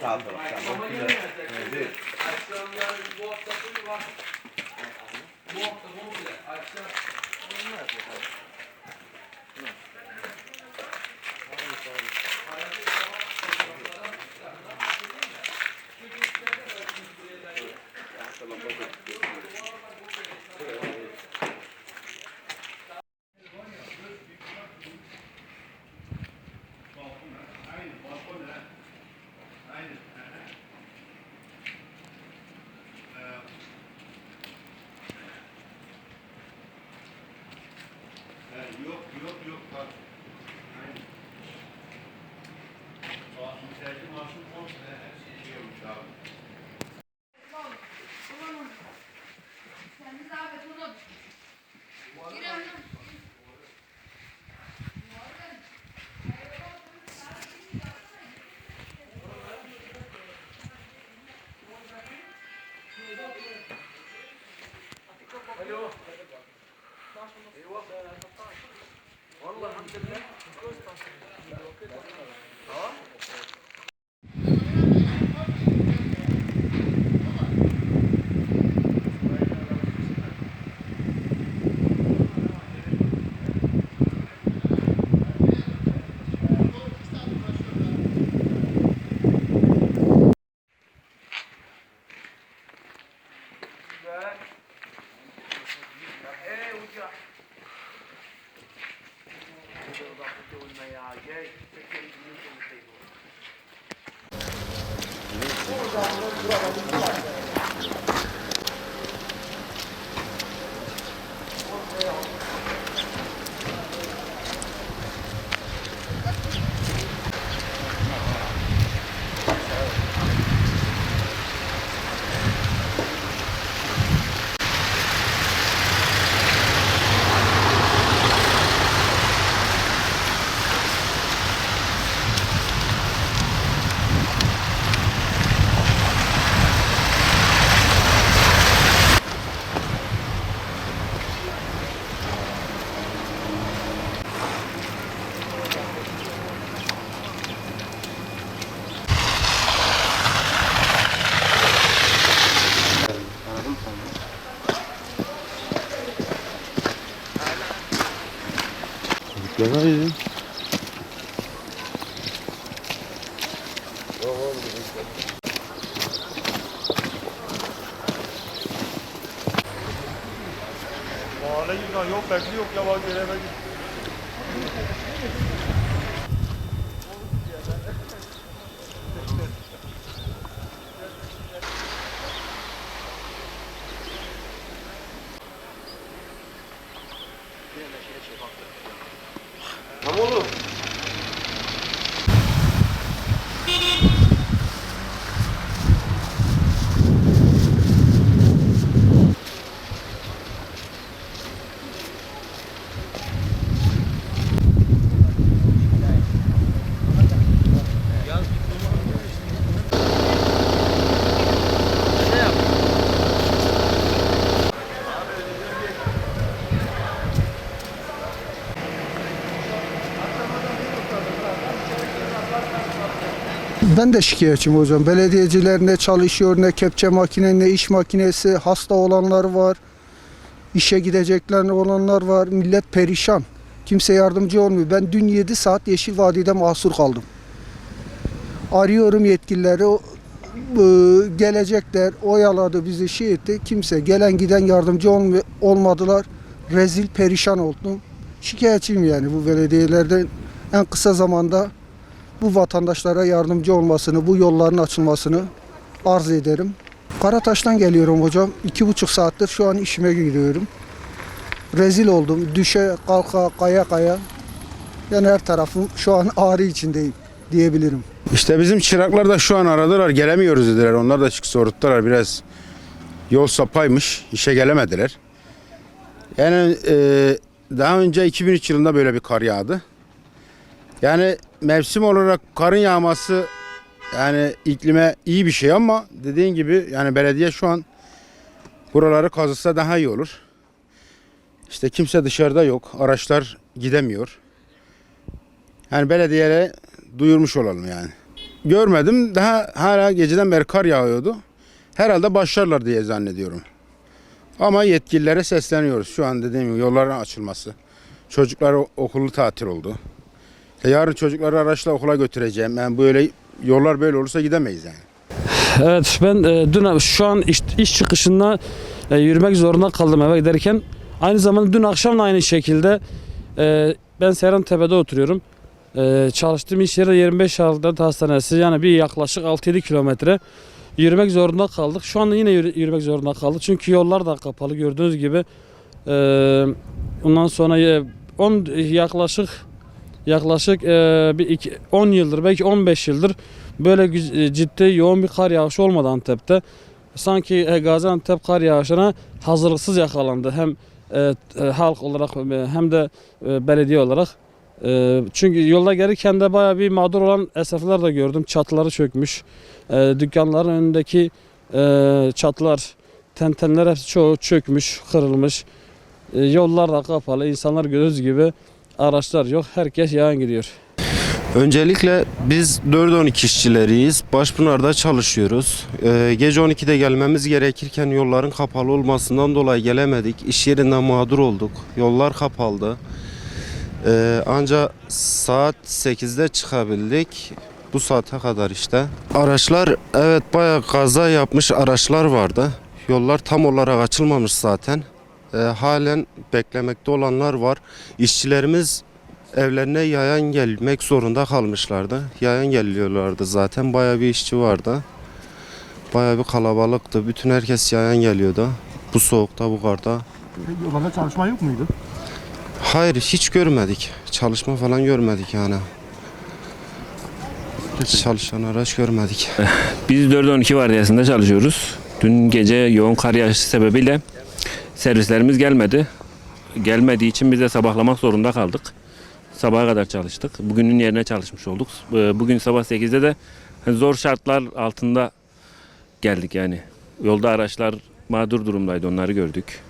Sağ taraf, tamam. Güzel. Evet. Akşamlar bu hafta var. Bu hafta bu bile. Akşam. Bunlar yapıyor. أيوه والله الحمد لله Mahalle yıkan yok bekli yok ya bak gelemedik. Tamam oğlum. Ben de şikayetçiyim hocam. Belediyeciler ne çalışıyor, ne kepçe makine, ne iş makinesi. Hasta olanlar var. işe gidecekler olanlar var. Millet perişan. Kimse yardımcı olmuyor. Ben dün 7 saat Yeşil Vadi'de mahsur kaldım. Arıyorum yetkilileri. e, gelecekler, oyaladı bizi, şey etti. Kimse gelen giden yardımcı olmadılar. Rezil, perişan oldum. Şikayetçiyim yani bu belediyelerden en kısa zamanda bu vatandaşlara yardımcı olmasını, bu yolların açılmasını arz ederim. Karataş'tan geliyorum hocam. İki buçuk saattir şu an işime gidiyorum. Rezil oldum. Düşe, kalka, kaya kaya. Yani her tarafım şu an ağrı içindeyim diyebilirim. İşte bizim çıraklar da şu an aradılar gelemiyoruz dediler. Onlar da çık soruttular biraz yol sapaymış işe gelemediler. Yani e, daha önce 2003 yılında böyle bir kar yağdı. Yani mevsim olarak karın yağması yani iklime iyi bir şey ama dediğin gibi yani belediye şu an buraları kazısa daha iyi olur. İşte kimse dışarıda yok. Araçlar gidemiyor. Yani belediyelere duyurmuş olalım yani. görmedim. Daha hala geceden beri kar yağıyordu. Herhalde başlarlar diye zannediyorum. Ama yetkililere sesleniyoruz. Şu an dediğim gibi yolların açılması. Çocuklar o- okulu tatil oldu. E yarın çocukları araçla okula götüreceğim. Yani böyle yollar böyle olursa gidemeyiz yani. Evet ben e, dün şu an iş, iş çıkışında e, yürümek zorunda kaldım eve giderken. Aynı zamanda dün akşam da aynı şekilde e, ben Seyran Tepe'de oturuyorum. E, çalıştığım iş yeri 25 Aralık Hastanesi yani bir yaklaşık 6-7 kilometre yürümek zorunda kaldık. Şu anda yine yürü- yürümek zorunda kaldık. Çünkü yollar da kapalı gördüğünüz gibi. E, ondan sonra e, 10 yaklaşık yaklaşık e, bir iki, 10 yıldır belki 15 yıldır böyle e, ciddi yoğun bir kar yağışı olmadı Antep'te. Sanki e, Gaziantep kar yağışına hazırlıksız yakalandı. Hem e, e, halk olarak e, hem de e, belediye olarak. E, çünkü yolda gelirken de bayağı bir mağdur olan esnaflar da gördüm. Çatıları çökmüş. E, dükkanların önündeki e, çatılar, tentenler hepsi çoğu çökmüş, kırılmış. Yollar da kapalı. İnsanlar gördüğünüz gibi araçlar yok. Herkes yayan gidiyor. Öncelikle biz 4-12 işçileriyiz. Başpınar'da çalışıyoruz. Ee, gece 12'de gelmemiz gerekirken yolların kapalı olmasından dolayı gelemedik. İş yerinden mağdur olduk. Yollar kapalı. Ee, ancak saat 8'de çıkabildik. Bu saate kadar işte. Araçlar evet bayağı kaza yapmış araçlar vardı. Yollar tam olarak açılmamış zaten. Ee, halen beklemekte olanlar var. İşçilerimiz evlerine yayan gelmek zorunda kalmışlardı. Yayan geliyorlardı zaten. Bayağı bir işçi vardı. Bayağı bir kalabalıktı. Bütün herkes yayan geliyordu. Bu soğukta, bu karda. Yollarda çalışma yok muydu? Hayır, hiç görmedik. Çalışma falan görmedik yani. Çalışan araç görmedik. Biz 4-12 vardiyasında çalışıyoruz. Dün gece yoğun kar yağışı sebebiyle servislerimiz gelmedi. Gelmediği için biz de sabahlamak zorunda kaldık. Sabaha kadar çalıştık. Bugünün yerine çalışmış olduk. Ee, Bugün sabah 8'de de zor şartlar altında geldik yani. Yolda araçlar mağdur durumdaydı onları gördük.